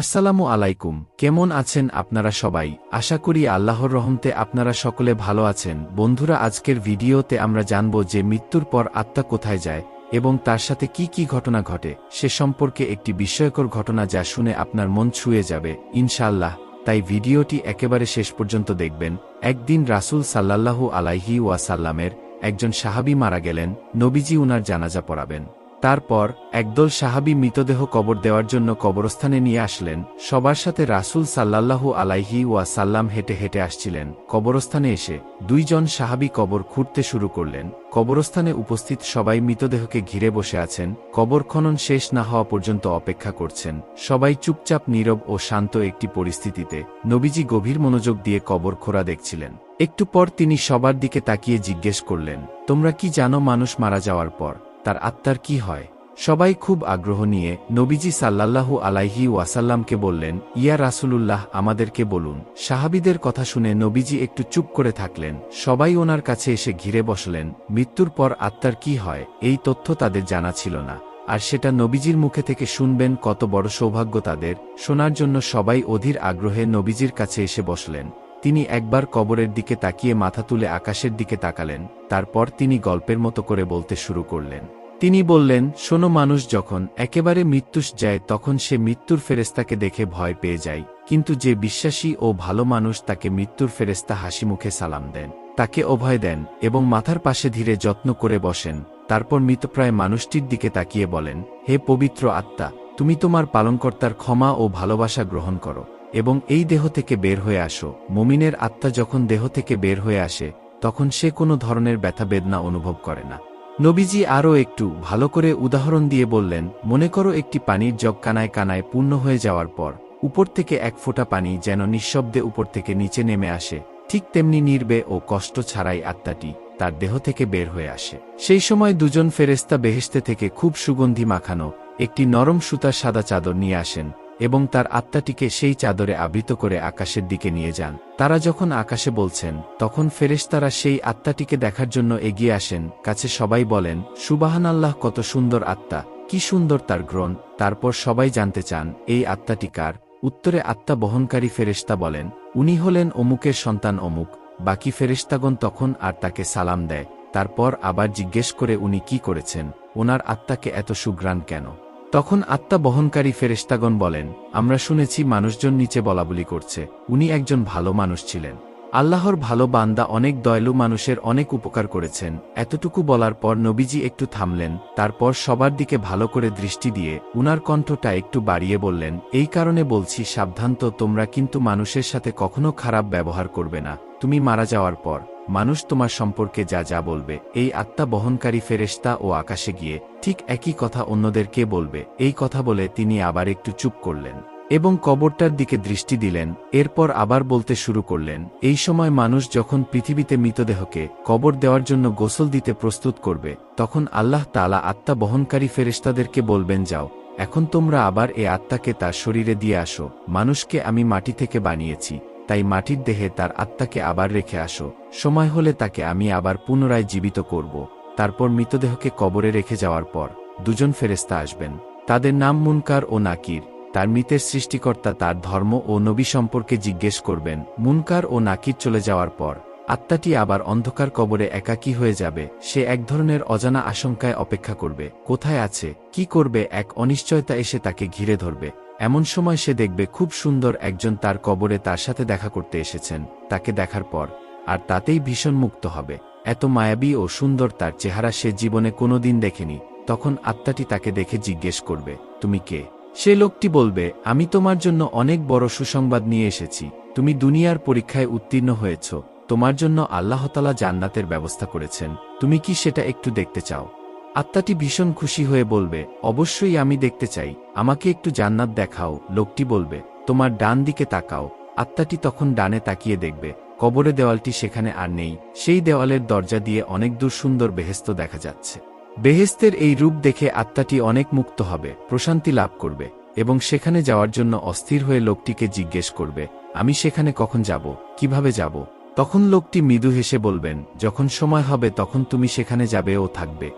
আসসালামু আলাইকুম, কেমন আছেন আপনারা সবাই? আশা করি আল্লাহর রহমতে আপনারা সকলে ভালো আছেন। বন্ধুরা, আজকের ভিডিওতে আমরা জানব যে মৃত্যুর পর আত্মা কোথায় যায় এবং তার সাথে কি কি ঘটনা ঘটে। সে সম্পর্কে একটি বিস্ময়কর ঘটনা যা শুনে আপনার মন ছুঁয়ে যাবে। ইনশাআল্লাহ, তাই ভিডিওটি একেবারে শেষ পর্যন্ত দেখবেন। একদিন রাসূল সাল্লাল্লাহু আলাইহি ওয়াসাল্লামের একজন সাহাবী মারা গেলেন। নবীজি উনার জানাজা পড়াবেন। তারপর একদল সাহাবী মৃতদেহ কবর দেওয়ার জন্য কবরস্থানে নিয়ে আসলেন। সবার সাথে রাসূল সাল্লাল্লাহু আলাইহি ওয়া সাল্লাম হেঁটে হেঁটে আসছিলেন। কবরস্থানে এসে দুইজন সাহাবী কবর খুঁড়তে শুরু করলেন। কবরস্থানে উপস্থিত সবাই মৃতদেহকে ঘিরে বসে আছেন। কবর খনন শেষ না হওয়া পর্যন্ত অপেক্ষা করছেন। সবাই চুপচাপ, নীরব ও শান্ত একটি পরিস্থিতিতে নবীজি গভীর মনোযোগ দিয়ে কবর খোঁড়া দেখছিলেন। একটু পর তিনি সবার দিকে তাকিয়ে জিজ্ঞেস করলেন, তোমরা কি জানো মানুষ মারা যাওয়ার পর? তার আত্মার কি হয়? সবাই খুব আগ্রহ নিয়ে নবীজি সাল্লাল্লাহু আলাইহি ওয়াসাল্লামকে বললেন, ইয়া রাসুলুল্লাহ, আমাদেরকে বলুন। সাহাবিদের কথা শুনে নবীজি একটু চুপ করে থাকলেন। সবাই ওনার কাছে এসে ঘিরে বসলেন, মৃত্যুর পর আত্মার কি হয়? এই তথ্য তাদের জানা ছিল না। আর সেটা নবীজির মুখে থেকে শুনবেন কত বড় সৌভাগ্য তাদের। শোনার জন্য সবাই অধীর আগ্রহে নবীজির কাছে এসে বসলেন। তিনি একবার কবরের দিকে তাকিয়ে মাথা তুলে আকাশের দিকে তাকালেন, তারপর তিনি গল্পের মতো করে বলতে শুরু করলেন। তিনি বললেন, শোনো মানুষ, যখন একেবারে মৃত্যুস যায়, তখন সে মৃত্যুর ফেরেস্তাকে দেখে ভয় পেয়ে যায়, কিন্তু যে বিশ্বাসী ও ভালো মানুষ তাকে মৃত্যুর ফেরেস্তা হাসি মুখে সালাম দেন, তাকে অভয় দেন এবং মাথার পাশে ধীরে যত্ন করে বসেন, তারপর মৃতপ্রায় মানুষটির দিকে তাকিয়ে বলেন, হে পবিত্র আত্মা, তুমি তোমার পালনকর্তার ক্ষমা ও ভালোবাসা গ্রহণ করো। এবং এই দেহ থেকে বের হয়ে আসো। মমিনের আত্মা যখন দেহ থেকে বের হয়ে আসে, তখন সে কোনো ধরনের ব্যথা বেদনা অনুভব করে না। নবীজি আরও একটু ভালো করে উদাহরণ দিয়ে বললেন, মনে করো একটি পানির জগ কানায় কানায় পূর্ণ হয়ে যাওয়ার পর, উপর থেকে এক ফোঁটা পানি যেন নিঃশব্দে উপর থেকে নিচে নেমে আসে, ঠিক তেমনি নির্বে ও কষ্ট ছাড়াই আত্মাটি তার দেহ থেকে বের হয়ে আসে। সেই সময় দুজন ফেরেস্তা বেহেস্তে থেকে খুব সুগন্ধি মাখানো, একটি নরম সুতার সাদা চাদর নিয়ে আসেন এবং তার আত্মাটিকে সেই চাদরে আবৃত করে আকাশের দিকে নিয়ে যান। তারা যখন আকাশে বলছেন, তখন ফেরেশতারা সেই আত্মাটিকে দেখার জন্য এগিয়ে আসেন, কাছে সবাই বলেন সুবাহান আল্লাহ কত সুন্দর আত্মা! কি সুন্দর তার গ্রহণ তারপর সবাই জানতে চান, এই আত্মাটি কার? উত্তরে আত্মা বহনকারী ফেরেশতা বলেন, উনি হলেন অমুকের সন্তান অমুক, বাকি ফেরেশতাগণ তখন আর তাকে সালাম দেয়। তারপর আবার জিজ্ঞেস করে উনি কি করেছেন? ওনার আত্মাকে এত সুগ্রাণ কেন? তখন আত্মা বহনকারী ফেরেস্তাগণ বলেন, আমরা শুনেছি মানুষজন নিচে বলাবলি করছে। উনি একজন ভালো মানুষ ছিলেন। আল্লাহর ভালো বান্দা অনেক দয়ালু মানুষের অনেক উপকার করেছেন। এতটুকু বলার পর নবীজি একটু থামলেন, তারপর সবার দিকে ভালো করে দৃষ্টি দিয়ে উনার কণ্ঠটা একটু বাড়িয়ে বললেন, এই কারণে বলছি সাবধান তো, তোমরা কিন্তু মানুষের সাথে কখনো খারাপ ব্যবহার করবে না। তুমি মারা যাওয়ার পর। মানুষ তোমার সম্পর্কে যা যা বলবে, এই আত্মা বহনকারী ফেরেস্তা ও আকাশে গিয়ে ঠিক একই কথা অন্যদেরকে বলবে, এই কথা বলে তিনি আবার একটু চুপ করলেন এবং কবরটার দিকে দৃষ্টি দিলেন, এরপর আবার বলতে শুরু করলেন, এই সময় মানুষ যখন পৃথিবীতে মৃতদেহকে কবর দেওয়ার জন্য গোসল দিতে প্রস্তুত করবে, তখন আল্লাহ তালা আত্মা বহনকারী ফেরেস্তাদেরকে বলবেন, যাও, এখন তোমরা আবার এ আত্মাকে তার শরীরে দিয়ে আসো, মানুষকে আমি মাটি থেকে বানিয়েছি। তাই মাটির দেহে তার আত্মাকে আবার রেখে আসো। সময় হলে তাকে আমি আবার পুনরায় জীবিত করব। তারপর মৃতদেহকে কবরে রেখে যাওয়ার পর দুজন ফেরেস্তা আসবেন। তাদের নাম মুনকার ও নাকির। তার মৃতের সৃষ্টিকর্তা তার ধর্ম ও নবী সম্পর্কে জিজ্ঞেস করবেন। মুনকার ও নাকির চলে যাওয়ার পর আত্মাটি আবার অন্ধকার কবরে একাকী হয়ে যাবে। সে এক ধরনের অজানা আশঙ্কায় অপেক্ষা করবে। কোথায় আছে? কি করবে? এক অনিশ্চয়তা এসে তাকে ঘিরে ধরবে। এমন সময় সে দেখবে খুব সুন্দর একজন তার কবরে তার সাথে দেখা করতে এসেছেন, তাকে দেখার পর, আর তাতেই ভীষণ মুক্ত হবে। এত মায়াবী ও সুন্দর তার চেহারা সে জীবনে কোনোদিন দেখেনি, তখন আত্মাটি তাকে দেখে জিজ্ঞেস করবে, তুমি কে? সে লোকটি বলবে, আমি তোমার জন্য অনেক বড় সুসংবাদ নিয়ে এসেছি, তুমি দুনিয়ার পরীক্ষায় উত্তীর্ণ হয়েছ, তোমার জন্য আল্লাহতালা জান্নাতের ব্যবস্থা করেছেন, তুমি কি সেটা একটু দেখতে চাও? আত্মাটি ভীষণ খুশি হয়ে বলবে, অবশ্যই আমি দেখতে চাই। আমাকে একটু জান্নাত দেখাও। লোকটি বলবে, তোমার ডান দিকে তাকাও। আত্মাটি তখন ডানে তাকিয়ে দেখবে, কবরে দেওয়ালটি সেখানে আর নেই। সেই দেওয়ালের দরজা দিয়ে অনেক দূর সুন্দর বেহেস্ত দেখা যাচ্ছে। বেহেস্তের এই রূপ দেখে আত্মাটি অনেক মুক্ত হবে, প্রশান্তি লাভ করবে এবং সেখানে যাওয়ার জন্য অস্থির হয়ে লোকটিকে জিজ্ঞেস করবে, আমি সেখানে কখন যাব? কীভাবে যাব? তখন লোকটি মৃদু হেসে বলবেন, যখন সময় হবে তখন তুমি সেখানে যাবে ও থাকবে।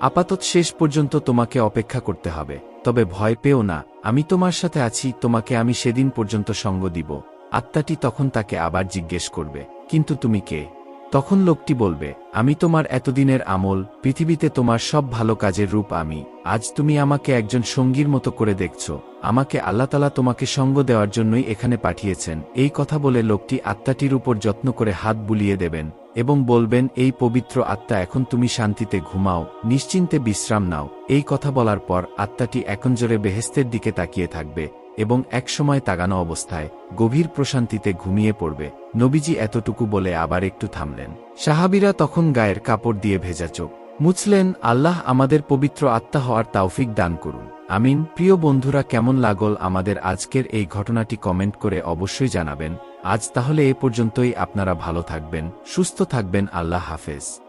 আপাতত শেষ পর্যন্ত তোমাকে অপেক্ষা করতে হবে, তবে ভয় পেও না, আমি তোমার সাথে আছি, তোমাকে আমি সেদিন পর্যন্ত সঙ্গ দিব। আত্মাটি তখন তাকে আবার জিজ্ঞেস করবে, কিন্তু তুমি কে? তখন লোকটি বলবে, আমি তোমার এতদিনের আমল, পৃথিবীতে তোমার সব ভালো কাজের রূপ আমি, আজ তুমি আমাকে একজন সঙ্গীর মতো করে দেখছ, আমাকে আল্লাহতালা তোমাকে সঙ্গ দেওয়ার জন্যই এখানে পাঠিয়েছেন। এই কথা বলে লোকটি আত্মাটির উপর যত্ন করে হাত বুলিয়ে দেবেন। এবং বলবেন, এই পবিত্র আত্মা, এখন তুমি শান্তিতে ঘুমাও, নিশ্চিন্তে বিশ্রাম নাও। এই কথা বলার পর আত্মাটি একনজরে বেহেস্তের দিকে তাকিয়ে থাকবে এবং একসময় তাগানো অবস্থায় গভীর প্রশান্তিতে ঘুমিয়ে পড়বে। নবীজি এতটুকু বলে আবার একটু থামলেন। সাহাবিরা তখন গায়ের কাপড় দিয়ে ভেজা চোখ মুছলেন, আল্লাহ আমাদের পবিত্র আত্মা হওয়ার তাওফিক দান করুন। আমিন, প্রিয় বন্ধুরা, কেমন লাগল আমাদের আজকের এই ঘটনাটি কমেন্ট করে অবশ্যই জানাবেন। আজ তাহলে এ পর্যন্তই, আপনারা ভালো থাকবেন, সুস্থ থাকবেন, আল্লাহ হাফেজ।